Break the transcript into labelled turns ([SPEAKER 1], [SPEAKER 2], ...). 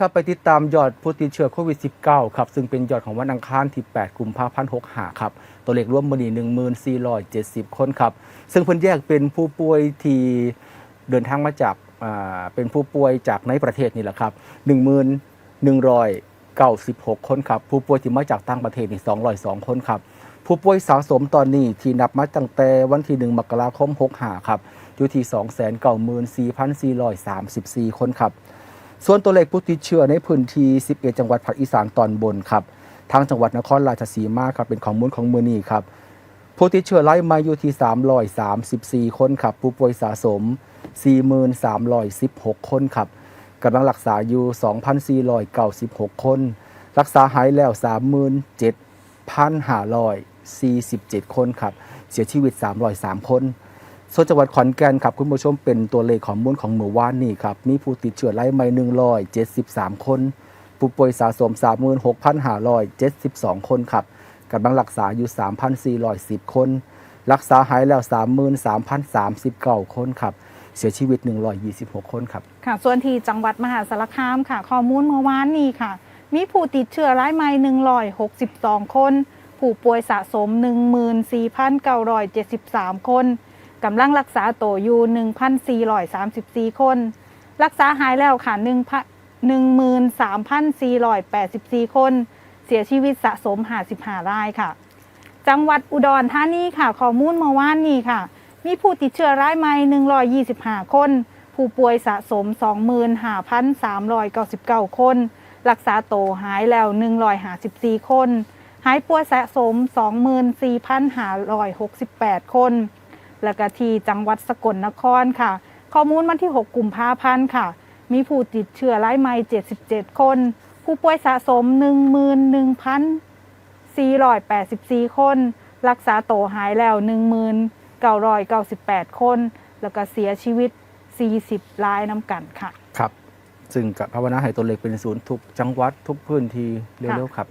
[SPEAKER 1] ครับไปติดตามยอดผู้ติดเชื้อโควิด -19 ครับซึ่งเป็นยอดของวันอังคารที่ 8 กุมภาพันธ์65ครับตัวเลขรวมมื้อนี้1470 คนครับ ซึ่งเพิ่นแยกเป็นผู้ป่วยที่เดินทางมาจากอ่าเป็นผู้ป่วยจากในประเทศนี่แหละครับ1196 คนครับ ผู้ป่วยที่มาจากต่างประเทศนี่202 คนครับ ผู้ป่วยสะสมตอนนี้ที่นับมาตั้งแต่วันที่ 1 มกราคม65ครับอยู่ที่ 294,434 คนครับ ส่วนตัวเลขผู้ติดเชื้อในพื้นที่ 11 จังหวัดภาคอีสานตอนบนครับทางจังหวัดนครราชสีมาครับเป็นข้อมูลของมือนี้ครับผู้ติดเชื้อไล่มาอยู่ที่ 334 คนครับ ผู้ป่วยสะสม 4316 คนครับกำลังรักษาอยู่ 2,496 คน รักษาหายแล้ว 37,547 คนครับ เสียชีวิต 303 คน ส่วนจังหวัดขอนแก่นครับคุณผู้ชมเป็นตัวเลขของมูลของเมื่อวานนี้ครับมีผู้ติดเชื้อไล่ใหม่173 คน ผู้ป่วยสะสม 36,572 คนครับกำลังรักษาอยู่ 3,410 คน รักษาหายแล้ว 33,039 คนครับเสียชีวิต 126 คนครับ
[SPEAKER 2] ค่ะ ส่วนที่จังหวัดมหาสารคามค่ะ ข้อมูลเมื่อวานนี้ค่ะ มีผู้ติดเชื้อรายใหม่162 คน ผู้ป่วยสะสม 14,973 คน กำลังรักษาตัวอยู่ 1,434 คน รักษาหายแล้วค่ะ13,484 คน เสียชีวิตสะสม 55 รายค่ะ จังหวัดอุดรธานีค่ะ ข้อมูลเมื่อวานนี้ค่ะ มีผู้ติดเชื้อรายใหม่ 125 คน ผู้ป่วยสะสม 25,399 คน รักษาโตวหายแล้ว 154 คน หายป่วยสะสม 24,568 คน แล้วก็ที่จังหวัดสกลนครค่ะ ข้อมูลวันที่ 6 กุมภาพันธ์ค่ะ มีผู้ติดเชื้อรายใหม่ 77 คน ผู้ป่วยสะสม 11,484 คน รักษาโตวหายแล้ว 1,998 คน แล้วก็เสียชีวิต 40 รายน้ำกันค่ะ
[SPEAKER 1] ครับ ซึ่งกับภาวนาให้ตัวเลขเป็นศูนย์ทุกจังหวัดทุกพื้นที่เร็วๆครับ